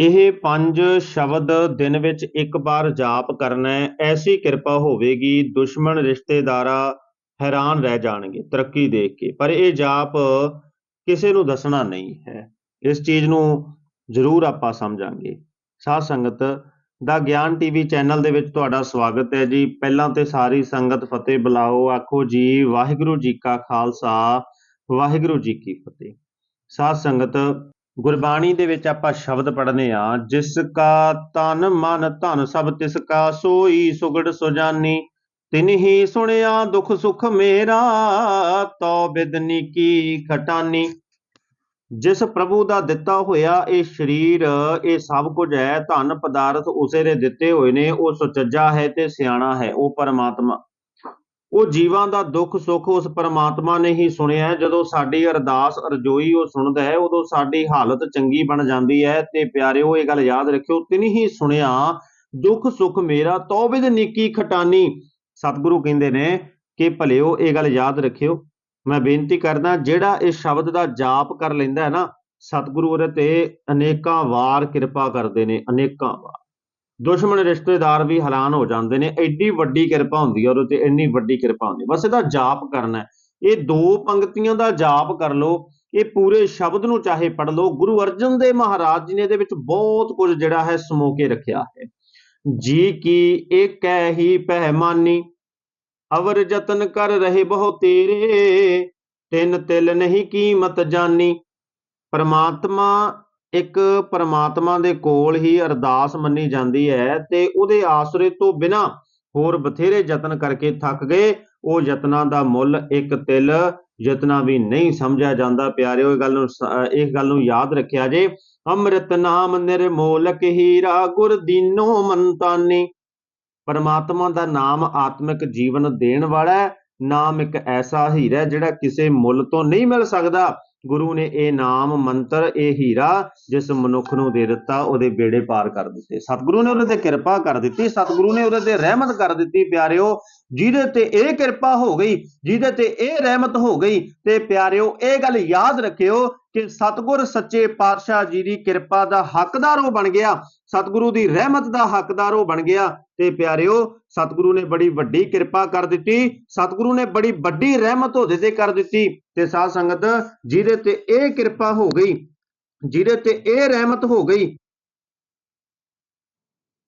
ਇਹ ਪੰਜ ਸ਼ਬਦ ਦਿਨ ਵਿੱਚ ਇੱਕ ਵਾਰ ਜਾਪ ਕਰਨਾ ਐਸੀ ਕਿਰਪਾ ਹੋਵੇਗੀ, ਦੁਸ਼ਮਣ ਰਿਸ਼ਤੇਦਾਰਾਂ ਹੈਰਾਨ ਰਹਿ ਜਾਣਗੇ ਤਰੱਕੀ ਦੇਖ ਕੇ। ਪਰ ਇਹ ਜਾਪ ਕਿਸੇ ਨੂੰ ਦੱਸਣਾ ਨਹੀਂ ਹੈ। ਇਸ ਚੀਜ਼ ਨੂੰ ਜ਼ਰੂਰ ਆਪਾਂ ਸਮਝਾਂਗੇ। ਸਾਧ ਸੰਗਤ ਦਾ ਗਿਆਨ ਟੀਵੀ ਚੈਨਲ ਦੇ ਵਿੱਚ ਤੁਹਾਡਾ ਸਵਾਗਤ ਹੈ ਜੀ। ਪਹਿਲਾਂ ਤੇ ਸਾਰੀ ਸੰਗਤ ਫਤਿਹ ਬੁਲਾਓ। ਆਖੋ ਜੀ, ਵਾਹਿਗੁਰੂ ਜੀ ਕਾ ਖਾਲਸਾ, ਵਾਹਿਗੁਰੂ ਜੀ ਕੀ ਫਤਿਹ। ਸਾਧ ਸੰਗਤ ਗੁਰਬਾਣੀ ਦੇ ਵਿੱਚ ਆਪਾਂ ਸ਼ਬਦ ਪੜ੍ਹਨੇ ਆ, ਜਿਸ ਕਾ ਤਨ ਮਨ ਧਨ ਸਭ ਤਿਸ ਕਾ ਸੋਈ ਸੁਗੜ ਸੁਜਾਨੀ, ਤਿਨ ਹੀ ਸੁਣਿਆ ਦੁਖ ਸੁਖ ਮੇਰਾ ਤੋ ਬਿਦਨੀ ਕੀ ਖਟਾਨੀ। ਜਿਸ ਪ੍ਰਭੂ ਦਾ ਦਿੱਤਾ ਹੋਇਆ ਇਹ ਸਰੀਰ, ਇਹ ਸਭ ਕੁਝ ਹੈ, ਧਨ ਪਦਾਰਥ ਉਸੇ ਦੇ ਦਿੱਤੇ ਹੋਏ ਨੇ, ਉਹ ਸੁਚੱਜਾ ਹੈ ਤੇ ਸਿਆਣਾ ਹੈ, ਉਹ ਪਰਮਾਤਮਾ। ਉਹ ਜੀਵਾਂ ਦਾ ਦੁੱਖ ਸੁੱਖ ਉਸ ਪਰਮਾਤਮਾ ਨੇ ਹੀ ਸੁਣਿਆ ਜਦੋਂ ਸਾਡੀ ਅਰਦਾਸ ਅਰਜ਼ੋਈ ਉਹ ਸੁਣਦਾ ਹੈ, ਉਦੋਂ ਸਾਡੀ ਹਾਲਤ ਚੰਗੀ ਬਣ ਜਾਂਦੀ ਹੈ ਤੇ ਪਿਆਰਿਓ, ਇਹ ਗੱਲ ਯਾਦ ਰੱਖਿਓ, ਤਿਨੀ ਹੀ ਸੁਣਿਆ, ਦੁੱਖ ਸੁੱਖ ਮੇਰਾ, ਤੌਬਿਦ ਨੀਕੀ ਖਟਾਨੀ। ਸਤਿਗੁਰੂ ਕਹਿੰਦੇ ਨੇ ਕਿ ਭਲਿਓ, ਇਹ ਗੱਲ ਯਾਦ ਰੱਖਿਓ। ਮੈਂ ਬੇਨਤੀ ਕਰਦਾ, ਜਿਹੜਾ ਇਸ ਸ਼ਬਦ ਦਾ ਜਾਪ ਕਰ ਲੈਂਦਾ ਹੈ ਨਾ, ਸਤਿਗੁਰੂ ਉਹਦੇ ਤੇ ਅਨੇਕਾਂ ਵਾਰ ਕਿਰਪਾ ਕਰਦੇ ਨੇ, ਅਨੇਕਾਂ ਵਾਰ। ਦੁਸ਼ਮਣ ਰਿਸ਼ਤੇਦਾਰ ਵੀ ਹੈਰਾਨ ਹੋ ਜਾਂਦੇ ਨੇ, ਐਡੀ ਵੱਡੀ ਕਿਰਪਾ ਹੁੰਦੀ ਹੈ ਉਹਦੇ ਤੇ, ਇੰਨੀ ਵੱਡੀ ਕਿਰਪਾ ਹੁੰਦੀ ਬਸ ਇਹਦਾ ਜਾਪ ਕਰਨਾ ਇਹ ਦੋ ਪੰਕਤੀਆਂ ਦਾ ਜਾਪ ਕਰ ਲਓ, ਇਹ ਪੂਰੇ ਸ਼ਬਦ ਨੂੰ ਚਾਹੇ ਪੜ ਲਓ, ਗੁਰੂ ਅਰਜਨ ਦੇਵ ਮਹਾਰਾਜ ਜੀ ਨੇ ਇਹਦੇ ਵਿੱਚ ਬਹੁਤ ਕੁਝ ਜਿਹੜਾ ਹੈ ਸਮੋ ਕੇ ਰੱਖਿਆ ਹੈ। ਜੀ ਕੀ ਏਕੈ ਹੀ ਪਹਿਮਾਨੀ, ਅਵਰ ਯਤਨ ਕਰ ਰਹੇ ਬਹੁ ਤੇਰੇ, ਤਿੰਨ ਤਿਲ ਨਹੀਂ ਕੀਮਤ ਜਾਨੀ, ਪਰਮਾਤਮਾ ਇੱਕ ਪਰਮਾਤਮਾ ਦੇ ਕੋਲ ਹੀ ਅਰਦਾਸ ਮੰਨੀ ਜਾਂਦੀ ਹੈ ਤੇ ਉਹਦੇ ਆਸਰੇ ਤੋਂ ਬਿਨਾ ਹੋਰ ਬਥੇਰੇ ਯਤਨ ਕਰਕੇ ਥੱਕ ਗਏ। ਉਹ ਯਤਨਾਂ ਦਾ ਮੁੱਲ ਇੱਕ ਤਿਲ, ਯਤਨਾ ਵੀ ਨਹੀਂ ਸਮਝਿਆ ਜਾਂਦਾ। ਪਿਆਰਿਓ, ਇਹ ਗੱਲ ਨੂੰ ਇਸ ਗੱਲ ਨੂੰ ਯਾਦ ਰੱਖਿਆ ਜੇ। ਅੰਮ੍ਰਿਤ ਨਾਮ ਨਿਰਮੋਲਕ ਹੀਰਾ ਗੁਰ ਦੀਨੋ ਮੰਤਾਨੀ। ਪਰਮਾਤਮਾ ਦਾ ਨਾਮ ਆਤਮਿਕ ਜੀਵਨ ਦੇਣ ਵਾਲਾ ਨਾਮ ਇੱਕ ਐਸਾ ਹੀਰਾ ਹੈ ਜਿਹੜਾ ਕਿਸੇ ਮੁੱਲ ਤੋਂ ਨਹੀਂ ਮਿਲ ਸਕਦਾ। ਗੁਰੂ ਨੇ ਇਹ ਨਾਮ, ਮੰਤਰ, ਇਹ ਹੀਰਾ ਜਿਸ ਮਨੁੱਖ ਨੂੰ ਦੇ ਦਿੱਤਾ, ਉਹਦੇ ਬੇੜੇ ਪਾਰ ਕਰ ਦਿੱਤੇ। ਸਤਿਗੁਰੂ ਨੇ ਉਹਦੇ ਤੇ ਕਿਰਪਾ ਕਰ ਦਿੱਤੀ, ਸਤਿਗੁਰੂ ਨੇ ਉਹਦੇ ਤੇ ਰਹਿਮਤ ਕਰ ਦਿੱਤੀ, ਪਿਆਰਿਓ, ਜਿਹਦੇ ਤੇ ਇਹ ਕਿਰਪਾ ਹੋ ਗਈ, ਜਿਹਦੇ ਤੇ ਇਹ ਰਹਿਮਤ ਹੋ ਗਈ, ਤੇ ਪਿਆਰਿਓ, ਇਹ ਗੱਲ ਯਾਦ ਰੱਖਿਓ ਕਿ ਸਤਿਗੁਰ ਸੱਚੇ ਪਾਤਸ਼ਾਹ ਜੀ ਦੀ ਕਿਰਪਾ ਦਾ ਹੱਕਦਾਰ ਉਹ ਬਣ ਗਿਆ, ਸਤਿਗੁਰੂ ਦੀ ਰਹਿਮਤ ਦਾ ਹੱਕਦਾਰ ਉਹ ਬਣ ਗਿਆ। ਤੇ ਪਿਆਰਿਓ, ਸਤਿਗੁਰੂ ਨੇ ਬੜੀ ਵੱਡੀ ਕਿਰਪਾ ਕਰ ਦਿੱਤੀ, ਸਤਿਗੁਰੂ ਨੇ ਬੜੀ ਵੱਡੀ ਰਹਿਮਤ ਉਹਦੇ ਤੇ ਕਰ ਦਿੱਤੀ ਤੇ ਸਾਧ ਸੰਗਤ, ਜਿਹਦੇ ਤੇ ਇਹ ਕਿਰਪਾ ਹੋ ਗਈ, ਜਿਹਦੇ ਤੇ ਇਹ ਰਹਿਮਤ ਹੋ ਗਈ